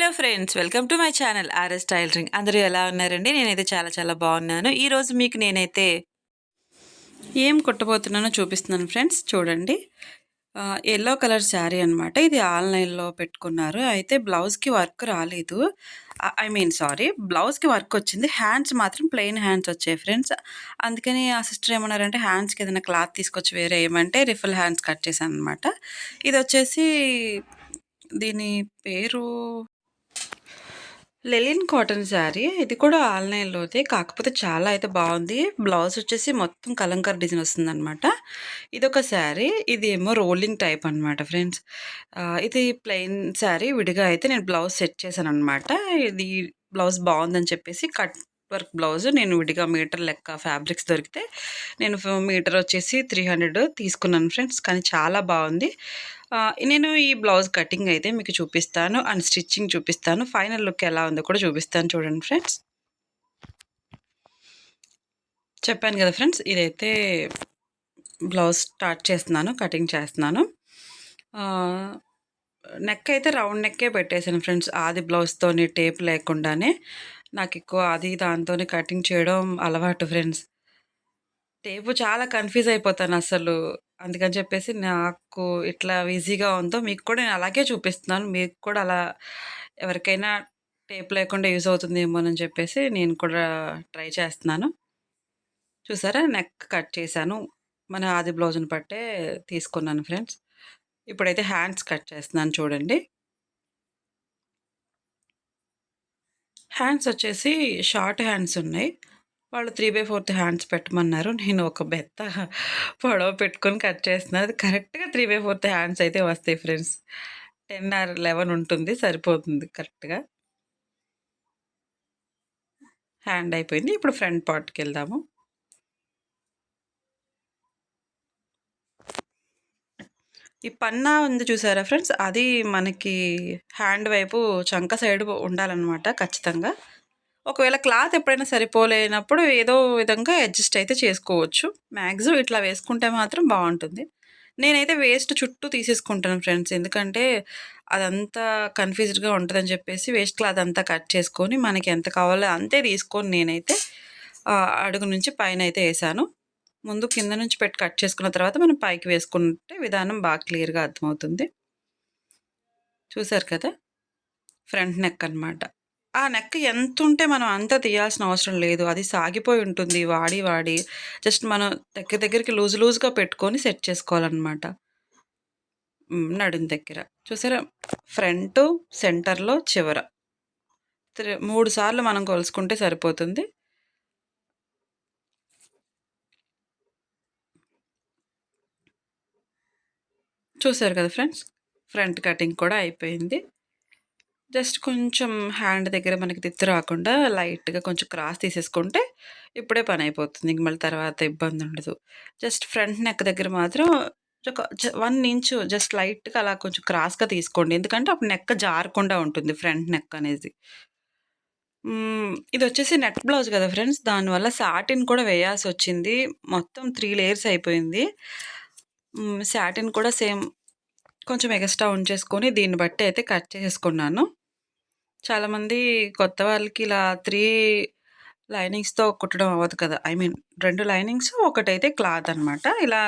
Hello friends welcome to my channel RS tailoring అందరూ ఎలా ఉన్నారండి? నేనైతే చాలా చాలా బాగున్నాను. ఈరోజు మీకు నేనైతే ఏం కుట్టబోతున్నానో చూపిస్తున్నాను ఫ్రెండ్స్. చూడండి. ఎల్లో కలర్ శారీ అనమాట ఇది ఆన్లైన్లో పెట్టుకున్నారు. అయితే బ్లౌజ్కి వర్క్ రాలేదు. ఐ మీన్ సారీ బ్లౌజ్కి వర్క్ వచ్చింది. హ్యాండ్స్ మాత్రం ప్లెయిన్ హ్యాండ్స్ వచ్చాయి ఫ్రెండ్స్. అందుకని ఆ సిస్టర్ ఏమన్నారంటే హ్యాండ్స్కి ఏదైనా క్లాత్ తీసుకొచ్చి వేరే ఏమంటే రిఫిల్ హ్యాండ్స్ కట్ చేశాను అనమాట ఇది వచ్చేసి దీని పేరు లెలిన్ కాటన్ శారీ. ఇది కూడా ఆన్‌లైన్‌లోదే. కాకపోతే చాలా అయితే బాగుంది. బ్లౌజ్ వచ్చేసి మొత్తం కలంకర్ డిజైన్ వస్తుందనమాట. ఇదొక శారీ. ఇది ఏమో రోలింగ్ టైప్ అనమాట ఫ్రెండ్స్. ఇది ప్లెయిన్ శారీ. విడిగా అయితే నేను బ్లౌజ్ సెట్ చేశాను అనమాట ఇది బ్లౌజ్ బాగుందని చెప్పేసి కట్ వర్క్ బ్లౌజ్ నేను విడిగా మీటర్ లెక్క ఫ్యాబ్రిక్స్ దొరికితే నేను మీటర్ వచ్చేసి త్రీ హండ్రెడ్ తీసుకున్నాను ఫ్రెండ్స్. కానీ చాలా బాగుంది. నేను ఈ బ్లౌజ్ కటింగ్ అయితే మీకు చూపిస్తాను అండ్ స్టిచ్చింగ్ చూపిస్తాను. ఫైనల్ లుక్ ఎలా ఉందో కూడా చూపిస్తాను చూడండి ఫ్రెండ్స్. చెప్పాను కదా ఫ్రెండ్స్ ఇదైతే బ్లౌజ్ స్టార్ట్ చేస్తున్నాను కటింగ్ చేస్తున్నాను. నెక్ అయితే రౌండ్ నెక్కే పెట్టేశాను ఫ్రెండ్స్ ఆది బ్లౌజ్తోని టేప్ లేకుండానే. నాకు ఎక్కువ అది దాంతోనే కటింగ్ చేయడం అలవాటు ఫ్రెండ్స్. టేపు చాలా కన్ఫ్యూజ్ అయిపోతాను అసలు. అందుకని చెప్పేసి నాకు ఇట్లా ఈజీగా ఉందో మీకు కూడా నేను అలాగే చూపిస్తున్నాను. మీకు కూడా అలా ఎవరికైనా టేప్ లేకుండా యూజ్ అవుతుందేమోనని చెప్పేసి నేను కూడా ట్రై చేస్తున్నాను. చూసారా? నెక్ కట్ చేశాను. మన ఆది బ్లౌజ్ని పట్టే తీసుకున్నాను ఫ్రెండ్స్. ఇప్పుడైతే హ్యాండ్స్ కట్ చేస్తున్నాను చూడండి. హ్యాండ్స్ వచ్చేసి షార్ట్ హ్యాండ్స్ ఉన్నాయి. వాళ్ళు త్రీ బై ఫోర్త్ హ్యాండ్స్ పెట్టమన్నారు. నేను ఒక బెత్త పొడవ పెట్టుకొని కట్ చేస్తున్నాను అది కరెక్ట్గా త్రీ బై ఫోర్త్ హ్యాండ్స్ అయితే వస్తాయి ఫ్రెండ్స్ టెన్ ఆర్ లెవెన్ ఉంటుంది సరిపోతుంది కరెక్ట్గా హ్యాండ్ అయిపోయింది. ఇప్పుడు ఫ్రంట్ పార్ట్కి వెళ్దాము. ఈ పన్నా ఉంది చూసారా ఫ్రెండ్స్ అది మనకి హ్యాండ్ వైపు చంక సైడ్ ఉండాలన్నమాట ఖచ్చితంగా. ఒకవేళ క్లాత్ ఎప్పుడైనా సరిపోలేనప్పుడు ఏదో విధంగా అడ్జస్ట్ అయితే చేసుకోవచ్చు. మ్యాక్సిమం ఇట్లా వేసుకుంటే మాత్రం బాగుంటుంది. నేనైతే వేస్ట్ చుట్టూ తీసేసుకుంటాను ఫ్రెండ్స్. ఎందుకంటే అదంతా కన్ఫ్యూజ్డ్గా ఉంటుందని చెప్పేసి వేస్ట్ క్లాత్ అంతా కట్ చేసుకొని మనకి ఎంత కావాలో అంతే తీసుకొని నేనైతే అడుగు నుంచి పైన అయితే వేసాను. ముందు కింద నుంచి పెట్టి కట్ చేసుకున్న తర్వాత మనం పైకి వేసుకుంటే విధానం బాగా క్లియర్గా అర్థమవుతుంది. చూసారు కదా? ఫ్రంట్ నెక్ అనమాట ఆ నెక్ ఎంత ఉంటే మనం అంత తీయాల్సిన అవసరం లేదు. అది సాగిపోయి ఉంటుంది. వాడి వాడి. జస్ట్ మనం దగ్గర దగ్గరికి లూజ్ లూజ్గా పెట్టుకొని సెట్ చేసుకోవాలన్నమాట. నడుం దగ్గర. చూసారా? ఫ్రంట్ సెంటర్లో చివర. మూడు సార్లు మనం కొలుసుకుంటే సరిపోతుంది. చూసారు కదా ఫ్రెండ్స్? ఫ్రంట్ కటింగ్ కూడా అయిపోయింది. జస్ట్ కొంచెం హ్యాండ్ దగ్గర మనకి తిత్తి రాకుండా లైట్గా కొంచెం క్రాస్ తీసేసుకుంటే ఇప్పుడే పని అయిపోతుంది. ఇంక మళ్ళీ తర్వాత ఇబ్బంది ఉండదు. జస్ట్ ఫ్రంట్ నెక్ దగ్గర మాత్రం ఒక వన్ ఇంచు జస్ట్ లైట్గా అలా కొంచెం క్రాస్గా తీసుకోండి. ఎందుకంటే అప్పుడు నెక్ జారకుండా ఉంటుంది ఫ్రంట్ నెక్ అనేది. ఇది వచ్చేసి నెట్ బ్లౌజ్ కదా ఫ్రెండ్స్. దానివల్ల సాటిన్ కూడా వేయాల్సి వచ్చింది. మొత్తం త్రీ లేయర్స్ అయిపోయింది. సాటిన్ కూడా సేమ్ కొంచెం ఎక్స్ట్రా ఉంచేసుకొని దీన్ని బట్టి అయితే కట్ చేసుకున్నాను చాలామంది కొత్త వాళ్ళకి ఇలా త్రీ లైనింగ్స్‌తో కుట్టడం అవ్వదు కదా! ఐ మీన్ రెండు లైనింగ్స్ ఒకటైతే క్లాత్ అనమాట. ఇలా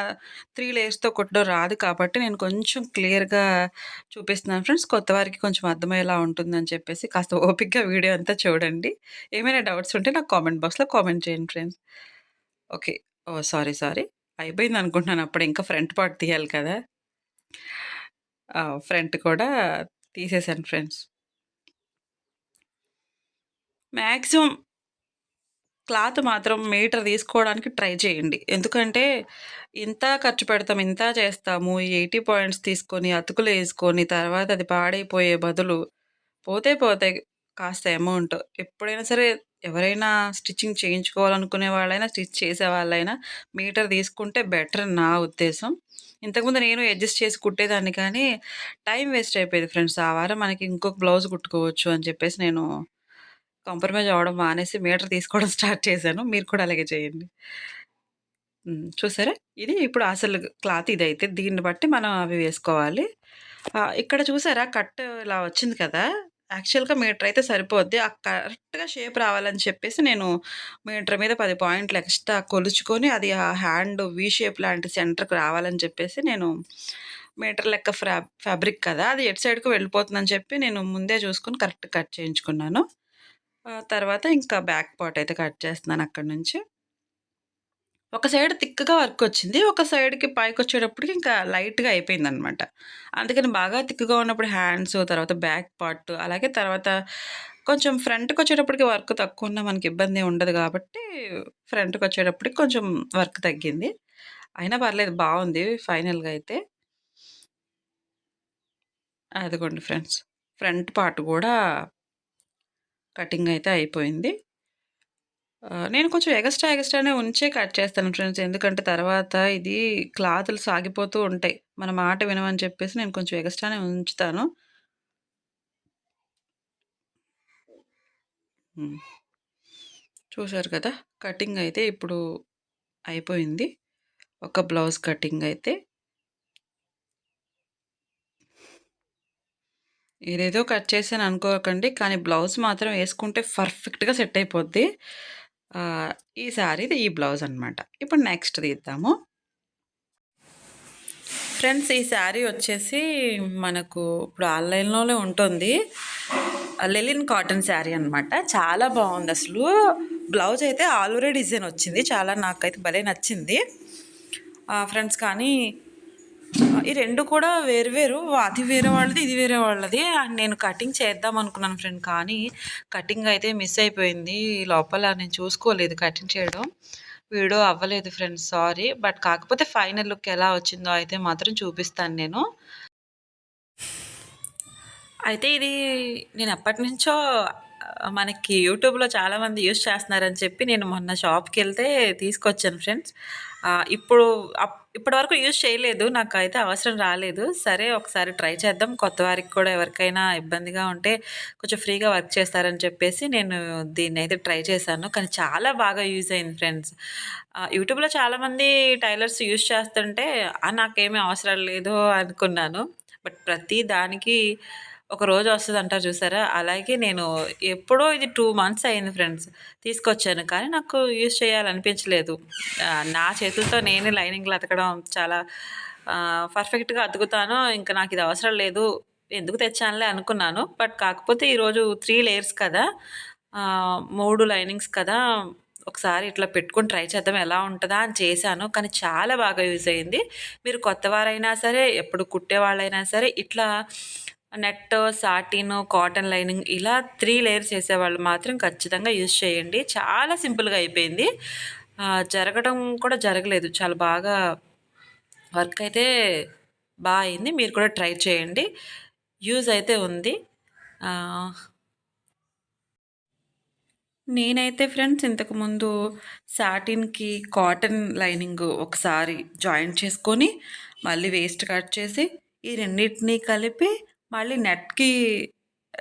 త్రీ లేయర్స్‌తో కుట్టడం రాదు కాబట్టి నేను కొంచెం క్లియర్‌గా చూపిస్తున్నాను ఫ్రెండ్స్. కొత్త వారికి కొంచెం అర్థమయ్యేలా ఉంటుందని చెప్పేసి కాస్త ఓపిక్గా వీడియో అంతా చూడండి. ఏమైనా డౌట్స్ ఉంటే నాకు కామెంట్ బాక్స్‌లో కామెంట్ చేయండి friends. Okay. Oh sorry, sorry. అయిపోయింది అనుకుంటున్నాను అప్పుడు ఇంకా ఫ్రంట్ పార్ట్ తీయాలి కదా! ఫ్రంట్ కూడా తీసేసాను ఫ్రెండ్స్. మ్యాక్సిమం క్లాత్ మాత్రం మీటర్ తీసుకోవడానికి ట్రై చేయండి. ఎందుకంటే ఇంత ఖర్చు పెడతాం ఇంత చేస్తాము. ఎయిటీ పాయింట్స్ తీసుకొని అతుకులు వేసుకొని తర్వాత అది పాడైపోయే బదులు పోతే పోతే కాస్త అమౌంట్. ఎప్పుడైనా సరే ఎవరైనా స్టిచ్చింగ్ చేయించుకోవాలనుకునే వాళ్ళైనా స్టిచ్ చేసే వాళ్ళైనా మీటర్ తీసుకుంటే బెటర్ నా ఉద్దేశం. ఇంతకుముందు నేను అడ్జస్ట్ చేసి కుట్టేదాన్ని కానీ టైం వేస్ట్ అయిపోయేది ఫ్రెండ్స్. ఆ వారం మనకి ఇంకొక బ్లౌజ్ కుట్టుకోవచ్చు అని చెప్పేసి నేను కాంప్రమైజ్ అవ్వడం మానేసి మీటర్ తీసుకోవడం స్టార్ట్ చేశాను. మీరు కూడా అలాగే చేయండి. చూసారా? ఇది ఇప్పుడు అసలు క్లాత్ ఇదైతే. దీన్ని బట్టి మనం అవి వేసుకోవాలి. ఇక్కడ చూసారా కట్ ఇలా వచ్చింది కదా! యాక్చువల్‌గా మీటర్ అయితే సరిపోద్ది. ఆ కరెక్ట్‌గా షేప్ రావాలని చెప్పేసి నేను మీటర్ మీద పది పాయింట్లు ఎక్స్‌ట్రా కొలుచుకొని అది ఆ హ్యాండ్ వి షేప్ లాంటి సెంటర్‌కి రావాలని చెప్పేసి నేను మీటర్ లెక్క ఫ్రా ఫ్యాబ్రిక్ కదా! అది ఎటు సైడ్‌కి వెళ్ళిపోతుందని చెప్పి నేను ముందే చూసుకొని కరెక్ట్ కట్ చేయించుకున్నాను. తర్వాత ఇంకా బ్యాక్ పార్ట్ అయితే కట్ చేస్తున్నాను అక్కడి నుంచి. ఒక సైడ్ థిక్‌గా వర్కొచ్చింది. ఒక సైడ్‌కి పైకి వచ్చేటప్పటికి ఇంకా లైట్‌గా అయిపోయిందనమాట. అందుకని బాగా థిక్‌గా ఉన్నప్పుడు హ్యాండ్స్, తర్వాత బ్యాక్ పార్ట్, అలాగే తర్వాత కొంచెం ఫ్రంట్కి వచ్చేటప్పటికి వర్క్ తక్కువున్నా మనకి ఇబ్బంది ఉండదు కాబట్టి ఫ్రంట్కి వచ్చేటప్పటికి కొంచెం వర్క్ తగ్గింది. అయినా పర్లేదు బాగుంది ఫైనల్‌గా అయితే. అదిగోండి ఫ్రెండ్స్. ఫ్రంట్ పార్ట్ కూడా కటింగ్ అయితే అయిపోయింది. నేను కొంచెం ఎగస్ట్రా ఎగస్ట్రానే ఉంచే కట్ చేస్తాను ఫ్రెండ్స్. ఎందుకంటే తర్వాత ఇది క్లాతులు సాగిపోతూ ఉంటాయి. మన మాట వినమని చెప్పేసి నేను కొంచెం ఎగస్ట్రానే ఉంచుతాను. చూశారు కదా! కటింగ్ అయితే ఇప్పుడు అయిపోయింది. ఒక బ్లౌజ్ కటింగ్ అయితే. ఏదేదో కట్ చేశాను అనుకోకండి. కానీ బ్లౌజ్ మాత్రం వేసుకుంటే పర్ఫెక్ట్‌గా సెట్ అయిపోద్ది. ఈ శారీది ఈ బ్లౌజ్ అనమాట. ఇప్పుడు నెక్స్ట్ తీద్దాము. ఫ్రెండ్స్ ఈ శారీ వచ్చేసి మనకు ఇప్పుడు ఆన్‌లైన్‌లోనే ఉంటుంది. లెలిన్ కాటన్ శారీ అనమాట. చాలా బాగుంది అసలు. బ్లౌజ్ అయితే ఆల్ ఓవర్ డిజైన్ వచ్చింది. చాలా నాకైతే భలే నచ్చింది. ఫ్రెండ్స్ కానీ ఈ రెండు కూడా వేరు వేరు. అది వేరే వాళ్ళది, ఇది వేరే వాళ్ళది. అండ్ నేను కటింగ్ చేద్దాం అనుకున్నాను ఫ్రెండ్. కానీ కటింగ్ అయితే మిస్ అయిపోయింది. లోపల నేను చూసుకోలేదు కటింగ్ చేయడం. వీడియో అవ్వలేదు ఫ్రెండ్స్ సారీ. బట్ కాకపోతే ఫైనల్ లుక్ ఎలా వచ్చిందో అయితే మాత్రం చూపిస్తాను నేను. అయితే ఇది నేను ఎప్పటినుంచో నుంచో మనకి యూట్యూబ్‌లో చాలామంది యూజ్ చేస్తున్నారని చెప్పి నేను మొన్న షాప్కి వెళ్తే తీసుకొచ్చాను ఫ్రెండ్స్. ఇప్పుడు అప్ ఇప్పటివరకు యూజ్ చేయలేదు. నాకైతే అవసరం రాలేదు. సరే ఒకసారి ట్రై చేద్దాం. కొత్త వారికి కూడా ఎవరికైనా ఇబ్బందిగా ఉంటే కొంచెం ఫ్రీగా వర్క్ చేస్తారని చెప్పేసి నేను దీన్నైతే ట్రై చేశాను. కానీ చాలా బాగా యూజ్ అయింది ఫ్రెండ్స్. యూట్యూబ్‌లో చాలామంది టైలర్స్ యూజ్ చేస్తుంటే నాకేమీ అవసరం లేదు అనుకున్నాను. బట్ ప్రతి దానికి ఒక రోజు వస్తదంటారు చూసారా? అలాగే నేను ఎప్పుడో ఇది టూ మంత్స్ అయింది ఫ్రెండ్స్ తీసుకొచ్చాను. కానీ నాకు యూజ్ చేయాలనిపించలేదు. నా చేతులతో నేనే లైనింగ్‌లు అతకడం చాలా పర్ఫెక్ట్‌గా అతుకుతాను. ఇంకా నాకు ఇది అవసరం లేదు. ఎందుకు తెచ్చానులే అనుకున్నాను. బట్ కాకపోతే ఈరోజు త్రీ లేయర్స్ కదా! మూడు లైనింగ్స్ కదా! ఒకసారి ఇట్లా పెట్టుకొని ట్రై చేద్దాం ఎలా ఉంటుందా అని చేశాను. కానీ చాలా బాగా యూజ్ అయింది. మీరు కొత్తవారైనా సరే, ఎప్పుడు కుట్టేవాళ్ళైనా సరే ఇట్లా నెట్, సాటిన్, కాటన్ లైనింగ్ ఇలా త్రీ లేయర్స్ వేసేవాళ్ళు మాత్రం ఖచ్చితంగా యూజ్ చేయండి. చాలా సింపుల్‌గా అయిపోయింది. జరగడం కూడా జరగలేదు. చాలా బాగా వర్క్ అయితే బాగా అయింది. మీరు కూడా ట్రై చేయండి. యూజ్ అయితే ఉంది. నేనైతే ఫ్రెండ్స్ ఇంతకుముందు సాటిన్‌కి కాటన్ లైనింగ్ ఒకసారి జాయింట్ చేసుకొని, మళ్ళీ వేస్ట్ కట్ చేసి, ఈ రెండింటినీ కలిపి మళ్ళీ నెట్‌కి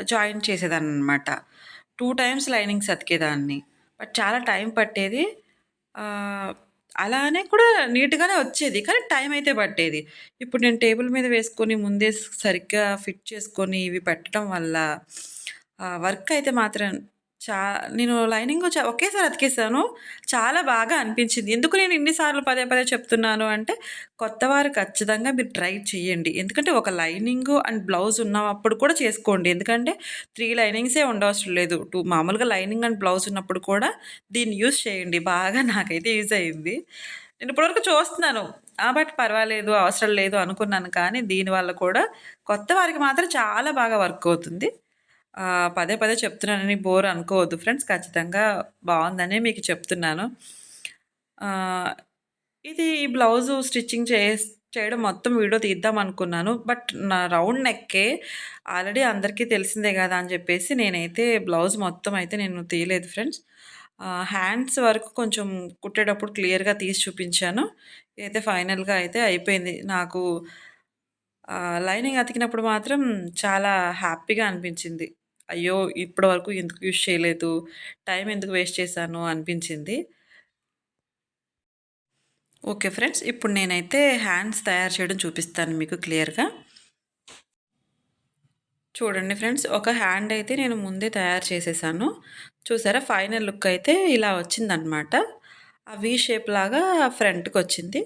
జాయిన్ చేసేదాన్ని అనమాట టూ టైమ్స్ లైనింగ్స్ అతికేదాన్ని. బట్ చాలా టైం పట్టేది. అలానే కూడా నీట్‌గానే వచ్చేది. కానీ టైం అయితే పట్టేది. ఇప్పుడు నేను టేబుల్ మీద వేసుకొని ముందే సరిగ్గా ఫిట్ చేసుకొని ఇవి పెట్టడం వల్ల వర్క్ అయితే మాత్రం చా నేను లైనింగ్ ఒకేసారి అతికేసాను. చాలా బాగా అనిపించింది. ఎందుకు నేను ఇన్నిసార్లు పదే పదే చెప్తున్నాను అంటే, కొత్తవారు ఖచ్చితంగా మీరు ట్రై చేయండి. ఎందుకంటే ఒక లైనింగ్ అండ్ బ్లౌజ్ ఉన్నప్పుడు కూడా చేసుకోండి. ఎందుకంటే త్రీ లైనింగ్సే ఉండవసరం లేదు. టూ మామూలుగా లైనింగ్ అండ్ బ్లౌజ్ ఉన్నప్పుడు కూడా దీన్ని యూజ్ చేయండి. బాగా నాకైతే యూజ్ అయింది. నేను ఇప్పటివరకు చూస్తున్నాను. ఆ! బట్ పర్వాలేదు అవసరం లేదు అనుకున్నాను. కానీ దీనివల్ల కూడా కొత్త వారికి మాత్రం చాలా బాగా వర్క్ అవుతుంది. పదే పదే చెప్తున్నానని బోర్ అనుకోవద్దు ఫ్రెండ్స్. ఖచ్చితంగా బాగుందని మీకు చెప్తున్నాను. ఇది ఈ బ్లౌజు స్టిచ్చింగ్ చే చేయడం మొత్తం వీడియో తీద్దాం అనుకున్నాను. బట్ నా రౌండ్ నెక్కే ఆల్రెడీ అందరికీ తెలిసిందే కదా అని చెప్పేసి నేనైతే బ్లౌజ్ మొత్తం అయితే నేను తీయలేదు ఫ్రెండ్స్. హ్యాండ్స్ వరకు కొంచెం కుట్టేటప్పుడు క్లియర్‌గా తీసి చూపించాను. ఇదైతే ఫైనల్‌గా అయితే అయిపోయింది. నాకు లైనింగ్ అతికినప్పుడు మాత్రం చాలా హ్యాపీగా అనిపించింది. అయ్యో! ఇప్పటి వరకు ఎందుకు యూజ్ చేయలేదు, టైం ఎందుకు వేస్ట్ చేశాను అనిపించింది. Okay friends. ఇప్పుడు నేనైతే హ్యాండ్స్ తయారు చేయడం చూపిస్తాను మీకు క్లియర్‌గా. చూడండి ఫ్రెండ్స్ ఒక హ్యాండ్ అయితే నేను ముందే తయారు చేసేసాను చూసారా ఫైనల్ లుక్ అయితే ఇలా వచ్చిందనమాట ఆ వీ షేప్ లాగా ఫ్రంట్కి వచ్చింది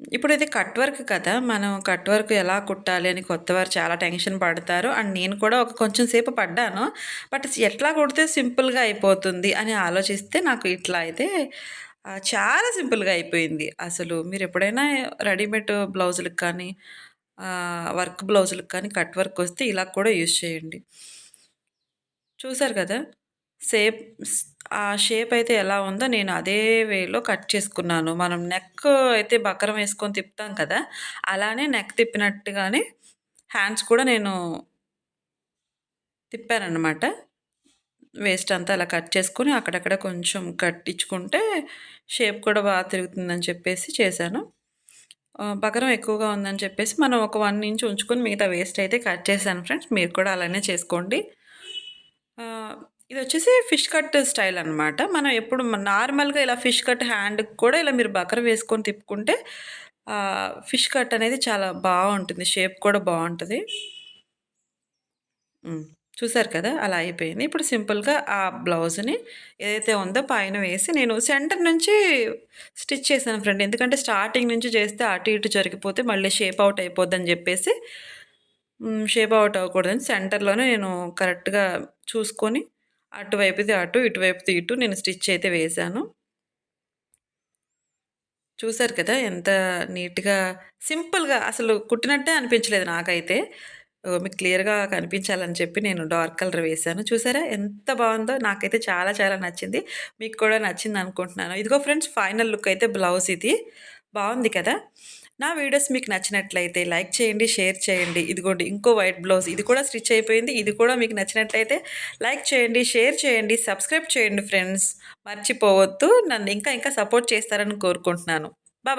ఇప్పుడు ఇది కట్ వర్క్ కదా మనం కట్ వర్క్ ఎలా కుట్టాలి అని కొత్త వారు చాలా టెన్షన్ పడతారు. అండ్ నేను కూడా ఒక కొంచెం సేపు పడ్డాను. బట్ ఎట్లా కుడితే సింపుల్గా అయిపోతుంది అని ఆలోచిస్తే నాకు ఇట్లా అయితే చాలా సింపుల్గా అయిపోయింది. అసలు మీరు ఎప్పుడైనా రెడీమేడ్ బ్లౌజులకు కానీ వర్క్ బ్లౌజులకు కానీ కట్ వర్క్ వస్తే ఇలా కూడా యూజ్ చేయండి. చూసారు కదా? సేప్ ఆ షేప్ అయితే ఎలా ఉందో నేను అదే వేలో కట్ చేసుకున్నాను. మనం నెక్ అయితే బకరం వేసుకొని తిప్పుతాం కదా అలానే నెక్ తిప్పినట్టుగానే హ్యాండ్స్ కూడా నేను తిప్పానమాట వేస్ట్ అంతా అలా కట్ చేసుకొని అక్కడక్కడ కొంచెం కట్టించుకుంటే షేప్ కూడా బాగా తిరుగుతుందని చెప్పేసి చేశాను. బకరం ఎక్కువగా ఉందని చెప్పేసి మనం ఒక వన్ ఇంచ్ ఉంచుకొని మిగతా వేస్ట్ అయితే కట్ చేశాను ఫ్రెండ్స్. మీరు కూడా అలానే చేసుకోండి. ఇది వచ్చేసి ఫిష్ కట్ స్టైల్ అనమాట మనం ఎప్పుడు నార్మల్గా ఇలా ఫిష్ కట్ హ్యాండ్ కూడా ఇలా మీరు బకర వేసుకొని తిప్పుకుంటే ఫిష్ కట్ అనేది చాలా బాగుంటుంది. షేప్ కూడా బాగుంటుంది. చూసారు కదా? అలా అయిపోయింది. ఇప్పుడు సింపుల్గా ఆ బ్లౌజ్ని ఏదైతే ఉందో పైన వేసి నేను సెంటర్ నుంచి స్టిచ్ చేశాను ఫ్రెండ్. ఎందుకంటే స్టార్టింగ్ నుంచి చేస్తే అటు ఇటు జరిగిపోతే మళ్ళీ షేప్ అవుట్ అయిపోద్దని చెప్పేసి షేప్ అవుట్ అవ్వకూడదని సెంటర్లోనే నేను కరెక్ట్గా చూసుకొని అటువైపుది అటు ఇటువైపుది ఇటు నేను స్టిచ్ అయితే వేశాను. చూసారు కదా ఎంత నీట్గా సింపుల్గా అసలు కుట్టినట్టే అనిపించలేదు నాకైతే. మీకు క్లియర్గా కనిపించాలని చెప్పి నేను డార్క్ కలర్ వేశాను. చూసారా ఎంత బాగుందో నాకైతే చాలా చాలా నచ్చింది. మీకు కూడా నచ్చింది అనుకుంటున్నాను ఇదిగో ఫ్రెండ్స్ ఫైనల్ లుక్ అయితే బ్లౌజ్ ఇది. బాగుంది కదా? నా వీడియోస్ మీకు నచ్చినట్లయితే లైక్ చేయండి షేర్ చేయండి. ఇదిగోండి ఇంకో వైట్ బ్లౌజ్. ఇది కూడా స్టిచ్ అయిపోయింది. ఇది కూడా మీకు నచ్చినట్లయితే లైక్ చేయండి షేర్ చేయండి సబ్స్క్రైబ్ చేయండి ఫ్రెండ్స్. మర్చిపోవద్దు. నన్ను ఇంకా ఇంకా సపోర్ట్ చేస్తారని కోరుకుంటున్నాను. బాయ్